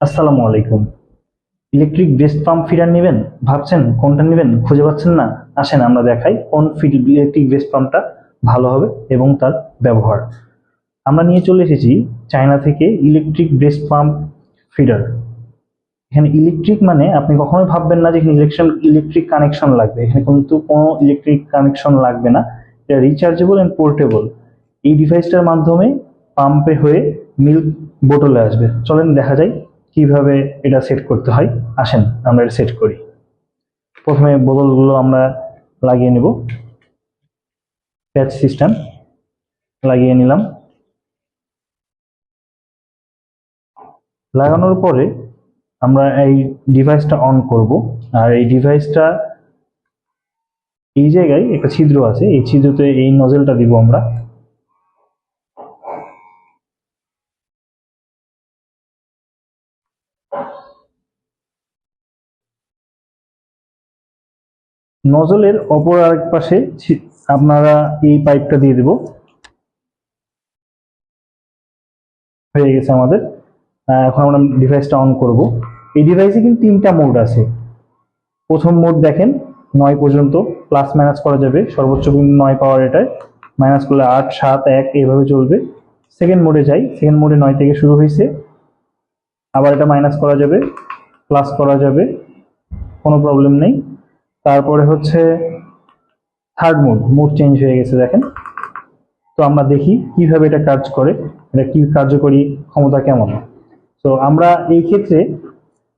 আসসালামু আলাইকুম। Electric breast pump feeder নেবেন? ভাবছেন কোনটা নেবেন? খুঁজে পাচ্ছেন না? আসেন আমরা দেখাই কোন ফিড ইলেকট্রিক ব্রেস্ট পাম্পটা ভালো হবে এবং তার ব্যবহার। আমরা নিয়ে চলে এসেছি চায়না থেকে ইলেকট্রিক ব্রেস্ট পাম্প ফিডার। এখানে ইলেকট্রিক মানে আপনি কখনোই ভাববেন না যে এখানে ইলেকশন ইলেকট্রিক কানেকশন লাগবে। এখানে কিন্তু কোনো ইলেকট্রিক কানেকশন লাগবে না। এটা রিচার্জেবল অ্যান্ড পোর্টেবল। এই ডিভাইসটার মাধ্যমে পাম্পে হয়ে মিল্ক বোটলে আসবে। চলেন দেখা যায় কীভাবে এটা সেট করতে হয়? আসেন, আমরা এটা সেট করি। প্রথমে বোতলগুলো আমরা লাগিয়ে নেব। প্যাচ সিস্টেম লাগিয়ে নিলাম। লাগানোর পরে আমরা এই ডিভাইসটা অন করব। আর এই ডিভাইসটা এই জায়গায় একটা ছিদ্র আছে। এই ছিদ্রতে এই নজেলটা দিব আমরা। নজলের অপর আরেক পাশে আপনারা এই পাইপটা দিয়ে দেব। হয়ে গেছে আমাদের। এখন আমরা ডিভাইসটা অন করব। এই ডিভাইসে কিন্তু তিনটা মোড আছে। প্রথম মোড দেখেন, নয় পর্যন্ত প্লাস মাইনাস করা যাবে। সর্বোচ্চ কিন্তু নয় পাওয়ার এটায় মাইনাস করলে আট, সাত, এক, এইভাবে চলবে। সেকেন্ড মোডে যাই। সেকেন্ড মোডে নয় থেকে শুরু হয়েছে। আবার এটা মাইনাস করা যাবে প্লাস করা যাবে, কোনো প্রবলেম নেই। তারপরে হচ্ছে থার্ড মোড মোড চেঞ্জ হয়ে গেছে, দেখেন। তো আমরা দেখি কীভাবে এটা কাজ করে, এটা কি কার্যকরী, ক্ষমতা কেমন। তো আমরা এই ক্ষেত্রে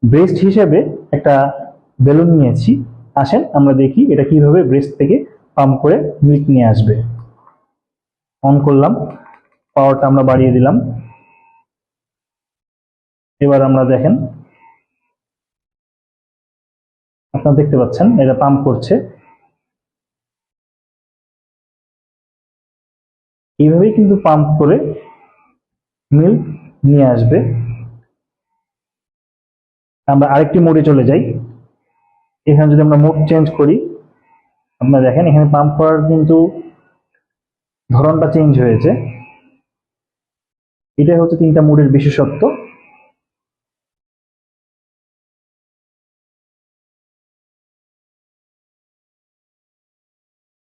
ব্রেস্ট হিসেবে একটা বেলুন নিয়েছি। আসেন, আমরা দেখি এটা কীভাবে ব্রেস্ট থেকে পাম্প করে মিল্ক নিয়ে আসবে। অন করলাম পাওয়ারটা আমরা বাড়িয়ে দিলাম। এবার আমরা দেখেন। আপনারা দেখতে পাচ্ছেন, এটা পাম্প করছে। এইভাবেই কিন্তু পাম্প করে মিল্ক নিয়ে আসবে। আমরা আরেকটি মোডে চলে যাই। এখানে যদি আমরা মোড চেঞ্জ করি, আপনারা দেখেন, এখানে পাম্প করার কিন্তু ধরনটা চেঞ্জ হয়েছে। এটাই হচ্ছে তিনটা মোডের বিশেষত্ব।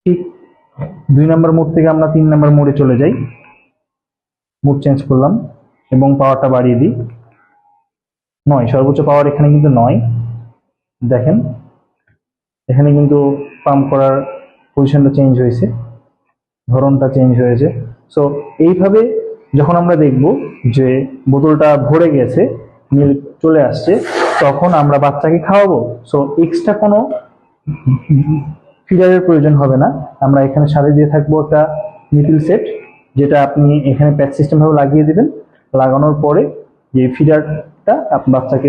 ঠিক দুই নম্বর মোড থেকে আমরা তিন নম্বর মোডে চলে যাই। মোড চেঞ্জ করলাম এবং পাওয়ারটা বাড়িয়ে দিই। নয়, সর্বোচ্চ পাওয়ার এখানে কিন্তু নয়। দেখেন, এখানে কিন্তু পাম্প করার পজিশনটা চেঞ্জ হয়েছে, ধরনটা চেঞ্জ হয়েছে। সো এইভাবে যখন আমরা দেখব যে বোতলটা ভরে গেছে মিল্ক চলে আসছে, তখন আমরা বাচ্চাকে খাওয়াবো। সো এক্সট্রা কোনো ফিডারের প্রয়োজন হবে না। আমরা এখানে সাথে দিয়ে থাকব একটা নিপিল সেট, যেটা আপনি এখানে প্যাচ সিস্টেম ভাবে লাগিয়ে দিবেন। লাগানোর পরে যে ফিডারটা আপনি বাচ্চাকে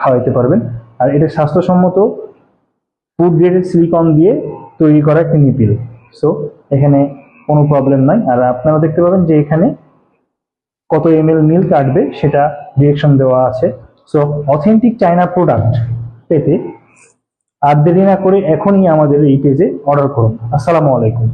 খাওয়াইতে পারবেন। আর এটা স্বাস্থ্যসম্মত ফুড গ্রেডেড সিলিকন দিয়ে তৈরি করা একটা নিপিল। সো এখানে কোনো প্রবলেম নাই। আর আপনারা দেখতে পাবেন যে এখানে কত এম এল মিল্ক কাটবে সেটা ডিরেকশন দেওয়া আছে। সো অথেন্টিক চায়না প্রোডাক্ট পেতে আর দেরি না করে এখনই আমাদের এই পেজে অর্ডার করুন। আসসালামু আলাইকুম।